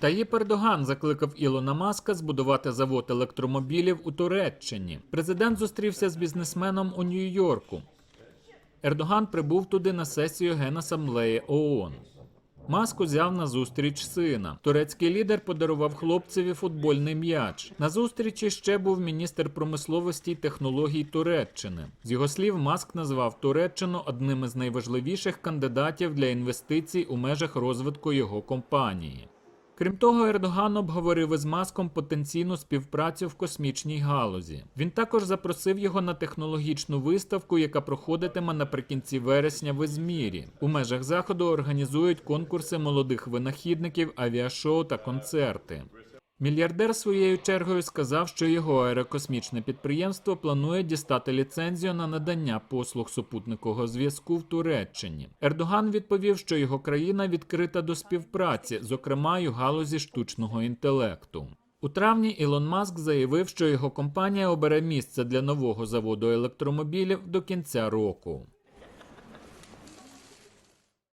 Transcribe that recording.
Таїп Ердоган закликав Ілона Маска збудувати завод електромобілів у Туреччині. Президент зустрівся з бізнесменом у Нью-Йорку. Ердоган прибув туди на сесію Генасамблеї ООН. Маск узяв на зустріч сина. Турецький лідер подарував хлопцеві футбольний м'яч. На зустрічі ще був міністр промисловості й технологій Туреччини. З його слів, Маск назвав Туреччину одним із найважливіших кандидатів для інвестицій у межах розвитку його компанії. Крім того, Ердоган обговорив із Маском потенційну співпрацю в космічній галузі. Він також запросив його на технологічну виставку, яка проходитиме наприкінці вересня в Ізмірі. У межах заходу організують конкурси молодих винахідників, авіашоу та концерти. Мільярдер своєю чергою сказав, що його аерокосмічне підприємство планує дістати ліцензію на надання послуг супутникового зв'язку в Туреччині. Ердоган відповів, що його країна відкрита до співпраці, зокрема й у галузі штучного інтелекту. У травні Ілон Маск заявив, що його компанія обере місце для нового заводу електромобілів до кінця року.